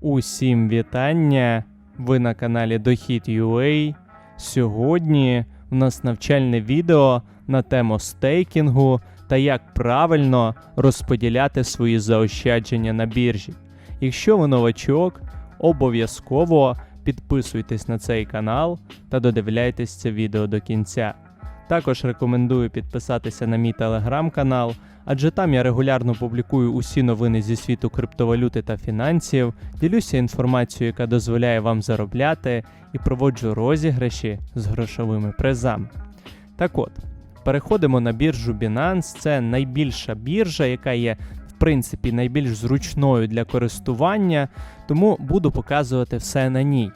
Усім вітання! Ви на каналі Дохід.ua. Сьогодні у нас навчальне відео на тему стейкінгу та як правильно розподіляти свої заощадження на біржі. Якщо ви новачок, обов'язково підписуйтесь на цей канал та додивляйтесь це відео до кінця. Також рекомендую підписатися на мій телеграм-канал, адже там я регулярно публікую усі новини зі світу криптовалюти та фінансів, ділюся інформацією, яка дозволяє вам заробляти, і проводжу розіграші з грошовими призами. Так от, переходимо на біржу Binance. Це найбільша біржа, яка є в принципі найбільш зручною для користування, тому буду показувати все на ній.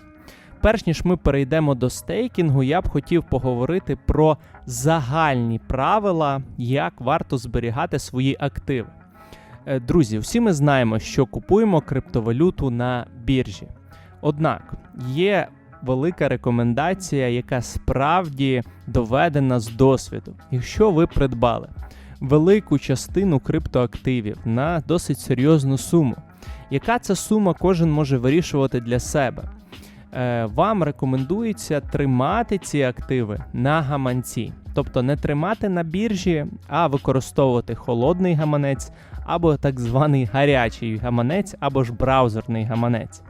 Перш ніж ми перейдемо до стейкінгу, я б хотів поговорити про загальні правила, як варто зберігати свої активи. Е, Друзі, всі ми знаємо, що купуємо криптовалюту на біржі. Однак є велика рекомендація, яка справді доведена з досвіду. Якщо ви придбали велику частину криптоактивів на досить серйозну суму, яка ця сума кожен може вирішувати для себе? Е, Вам рекомендується тримати ці активи на гаманці, тобто не тримати на біржі, а використовувати холодний гаманець або так званий гарячий гаманець, або ж браузерний гаманець.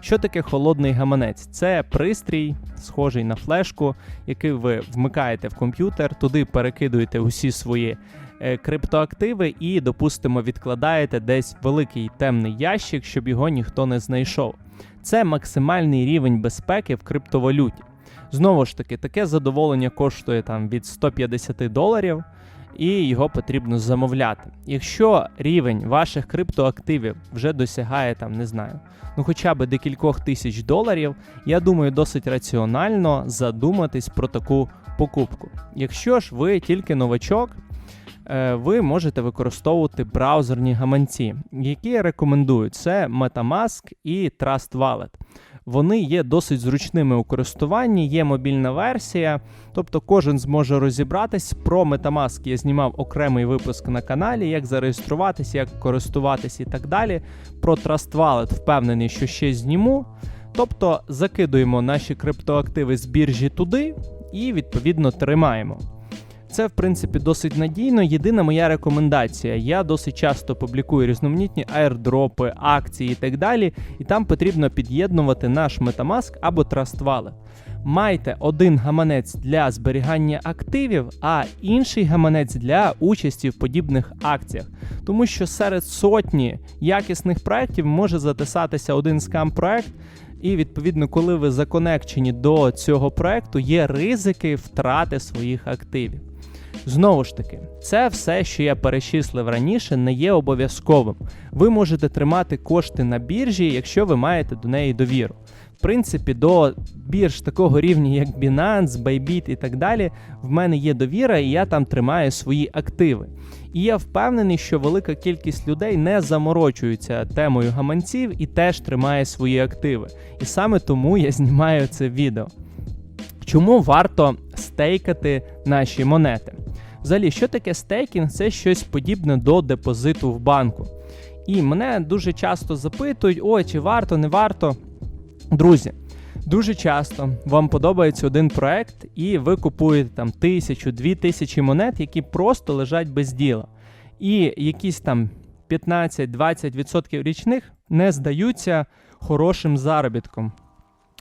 Що таке холодний гаманець? Це пристрій, схожий на флешку, який ви вмикаєте в комп'ютер, туди перекидуєте усі свої е, криптоактиви і, допустимо, відкладаєте десь великий темний ящик, щоб його ніхто не знайшов. Це максимальний рівень безпеки в криптовалюті. Знову ж таки, таке задоволення коштує там від 150 доларів, і його потрібно замовляти. Якщо рівень ваших криптоактивів вже досягає там, не знаю, ну хоча б декількох тисяч доларів, я думаю, досить раціонально задуматись про таку покупку. Якщо ж ви тільки новачок, ви можете використовувати браузерні гаманці, які я рекомендую. Це MetaMask і Trust Wallet. Вони є досить зручними у користуванні, є мобільна версія, тобто кожен зможе розібратись. Про Metamask я знімав окремий випуск на каналі, як зареєструватися, як користуватись і так далі. Про Trust Wallet впевнений, що ще зніму. Тобто закидуємо наші криптоактиви з біржі туди і відповідно тримаємо. Це, в принципі, досить надійно. Єдина моя рекомендація. Я досить часто публікую різноманітні аірдропи, акції і так далі, і там потрібно під'єднувати наш Metamask або Trust Wallet. Майте один гаманець для зберігання активів, а інший гаманець для участі в подібних акціях. Тому що серед сотні якісних проєктів може затисатися один скам-проект, і відповідно, коли ви законекчені до цього проекту, є ризики втрати своїх активів. Знову ж таки, це все, що я перечислив раніше, не є обов'язковим. Ви можете тримати кошти на біржі, якщо ви маєте до неї довіру. В принципі, до бірж такого рівня, як Binance, Bybit і так далі, в мене є довіра, і я там тримаю свої активи. І я впевнений, що велика кількість людей не заморочується темою гаманців і теж тримає свої активи. І саме тому я знімаю це відео. Чому варто стейкати наші монети? Взагалі, що таке стейкінг? Це щось подібне до депозиту в банку. І мене дуже часто запитують: о, чи варто, не варто. Друзі, дуже часто вам подобається один проект, і ви купуєте там тисячу, дві тисячі монет, які просто лежать без діла. І якісь там 15-20% річних не здаються хорошим заробітком.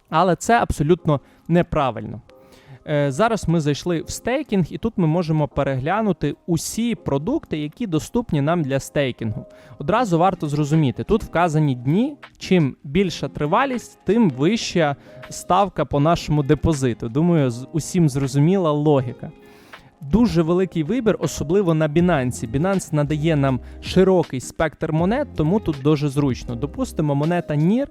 Але це абсолютно неправильно. Е, Зараз ми зайшли в стейкінг, і тут ми можемо переглянути усі продукти, які доступні нам для стейкінгу. Одразу варто зрозуміти, тут вказані дні. Чим більша тривалість, тим вища ставка по нашому депозиту. Думаю, усім зрозуміла логіка. Дуже великий вибір, особливо на Binance. Binance надає нам широкий спектр монет, тому тут дуже зручно. Допустимо, монета NIR,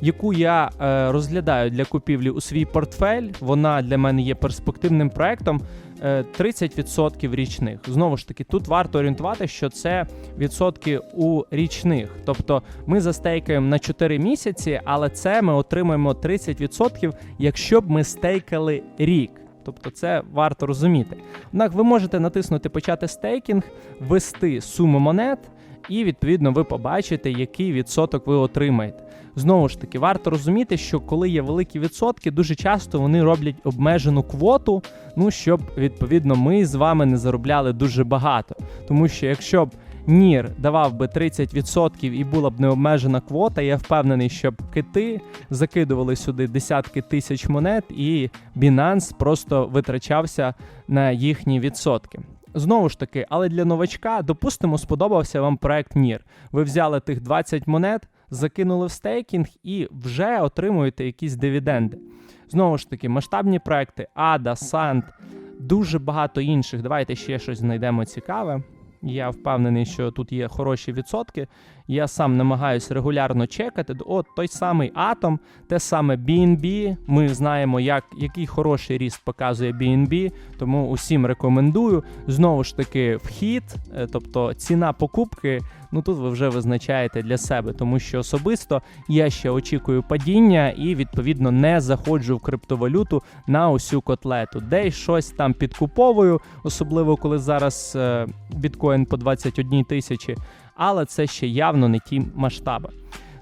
яку я е, розглядаю для купівлі у свій портфель. Вона для мене є перспективним проектом. е, 30% річних. Знову ж таки, тут варто орієнтувати, що це відсотки у річних. Тобто ми застейкаємо на 4 місяці, але це ми отримаємо 30%, якщо б ми стейкали рік. Тобто це варто розуміти. Однак ви можете натиснути Почати стейкінг, ввести суму монет, і відповідно ви побачите, який відсоток ви отримаєте. Знову ж таки, варто розуміти, що коли є великі відсотки, дуже часто вони роблять обмежену квоту, ну щоб відповідно ми з вами не заробляли дуже багато. Тому що якщо б Нір давав би 30% і була б необмежена квота, я впевнений, що кити закидували сюди десятки тисяч монет, і Binance просто витрачався на їхні відсотки. Знову ж таки, але для новачка, допустимо, сподобався вам проект Нір. Ви взяли тих 20 монет, закинули в стейкінг і вже отримуєте якісь дивіденди. Знову ж таки, масштабні проекти ADA, SAND, дуже багато інших. Давайте ще щось знайдемо цікаве. Я впевнений, що тут є хороші відсотки. Я сам намагаюся регулярно чекати. От той самий Atom, те саме BNB. Ми знаємо, як, який хороший ріст показує BNB, тому усім рекомендую. Знову ж таки, вхід, е, тобто ціна покупки. Ну тут ви вже визначаєте для себе, тому що особисто я ще очікую падіння і відповідно не заходжу в криптовалюту на усю котлету. Десь щось там підкуповую, особливо коли зараз е, біткоін по 21 тисячі, але це ще явно не ті масштаби.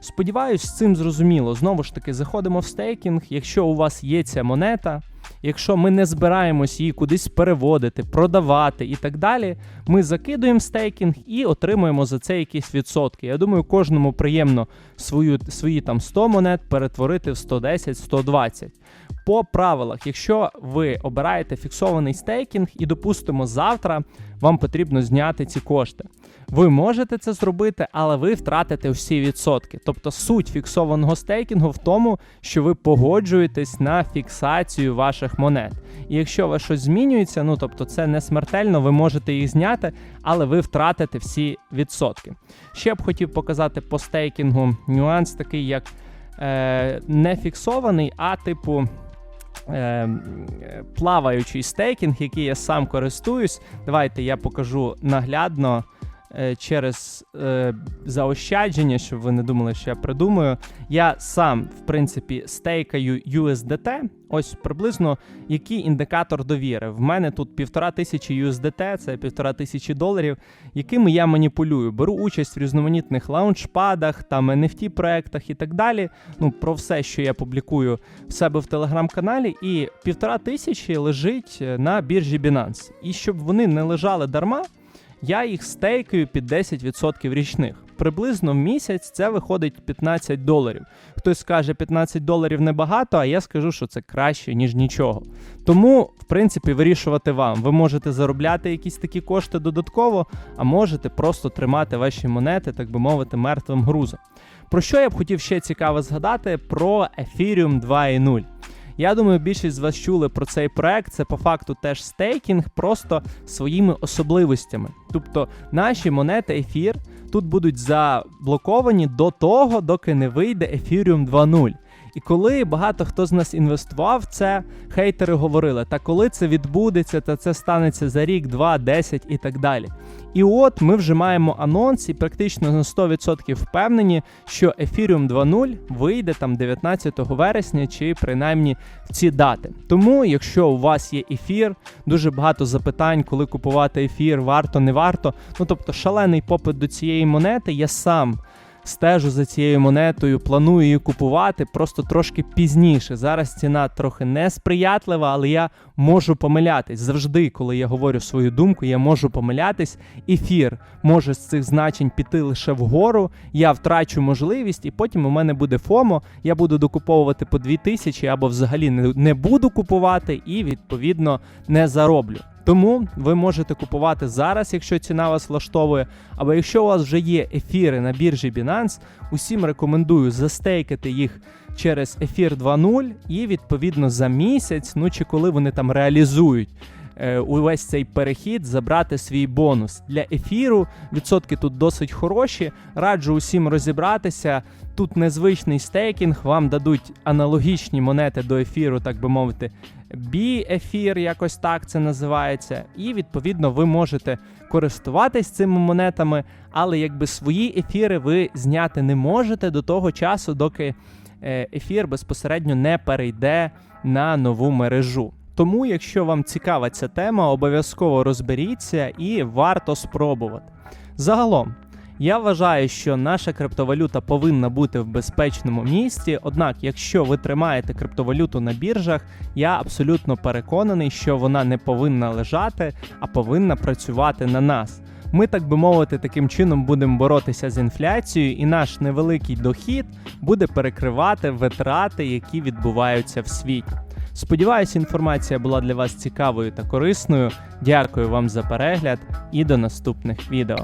Сподіваюсь, з цим зрозуміло. Знову ж таки, заходимо в стейкінг. Якщо у вас є ця монета, якщо ми не збираємось її кудись переводити, продавати і так далі, ми закидуємо стейкінг і отримуємо за це якісь відсотки. Я думаю, кожному приємно свою, свої там 100 монет перетворити в 110-120. По правилах, якщо ви обираєте фіксований стейкінг і, допустимо, завтра вам потрібно зняти ці кошти. Ви можете це зробити, але ви втратите всі відсотки. Тобто суть фіксованого стейкінгу в тому, що ви погоджуєтесь на фіксацію ваших монет. І якщо у вас щось змінюється, ну тобто це не смертельно, ви можете їх зняти, але ви втратите всі відсотки. Ще б хотів показати по стейкінгу нюанс, такий як е, не фіксований, а типу. Е, плаваючий стейкінг, який я сам користуюсь. Давайте я покажу наглядно через е, заощадження, щоб ви не думали, що я придумаю. Я сам, в принципі, стейкаю USDT. Ось приблизно який індикатор довіри. В мене тут півтора тисячі USDT, це півтора тисячі доларів, якими я маніпулюю. Беру участь в різноманітних лаунчпадах, там NFT проектах і так далі. Ну, про все, що я публікую в себе в телеграм-каналі, і півтора тисячі лежить е, на біржі Binance. І щоб вони не лежали дарма, я їх стейкаю під 10% річних. Приблизно в місяць це виходить 15 доларів. Хтось скаже 15 доларів небагато, а я скажу, що це краще, ніж нічого. Тому, в принципі, вирішувати вам. Ви можете заробляти якісь такі кошти додатково, а можете просто тримати ваші монети, так би мовити, мертвим грузом. Про що я б хотів ще цікаво згадати? Про Ethereum 2.0. Я думаю, більшість з вас чули про цей проект. Це по факту теж стейкінг, просто своїми особливостями. Тобто наші монети ефір тут будуть заблоковані до того, доки не вийде Ethereum 2.0. І коли багато хто з нас інвестував в це, хейтери говорили, та коли це відбудеться, та це станеться за рік, два, 10 і так далі. І от ми вже маємо анонс і практично на 100% впевнені, що Ethereum 2.0 вийде там 19 вересня чи принаймні в ці дати. Тому, якщо у вас є ефір, дуже багато запитань, коли купувати ефір, варто, не варто. Ну тобто шалений попит до цієї монети, я сам стежу за цією монетою, планую її купувати просто трошки пізніше. Зараз ціна трохи несприятлива, але я можу помилятись. Завжди, коли я говорю свою думку, я можу помилятись. Ефір може з цих значень піти лише вгору. Я втрачу можливість, і потім у мене буде ФОМО. Я буду докуповувати по 2000 або взагалі не, буду купувати і відповідно не зароблю. Тому ви можете купувати зараз, якщо ціна вас влаштовує. Або якщо у вас вже є ефіри на біржі Binance, усім рекомендую застейкати їх через ефір 2.0 і відповідно за місяць, ну чи коли вони там реалізують. Е, Увесь цей перехід забрати свій бонус для ефіру. Відсотки тут досить хороші. Раджу усім розібратися. Тут незвичний стейкінг, вам дадуть аналогічні монети до ефіру, так би мовити, B-ефір, якось так це називається. І відповідно ви можете користуватись цими монетами, але якби свої ефіри ви зняти не можете до того часу, доки е, ефір безпосередньо не перейде на нову мережу. Тому, якщо вам цікава ця тема, обов'язково розберіться і варто спробувати. Загалом, Я вважаю, що наша криптовалюта повинна бути в безпечному місці. Однак, якщо ви тримаєте криптовалюту на біржах, я абсолютно переконаний, що вона не повинна лежати, а повинна працювати на нас. Ми, так би мовити, таким чином будемо боротися з інфляцією, і наш невеликий дохід буде перекривати витрати, які відбуваються в світі. Сподіваюсь, інформація була для вас цікавою та корисною. Дякую вам за перегляд і до наступних відео.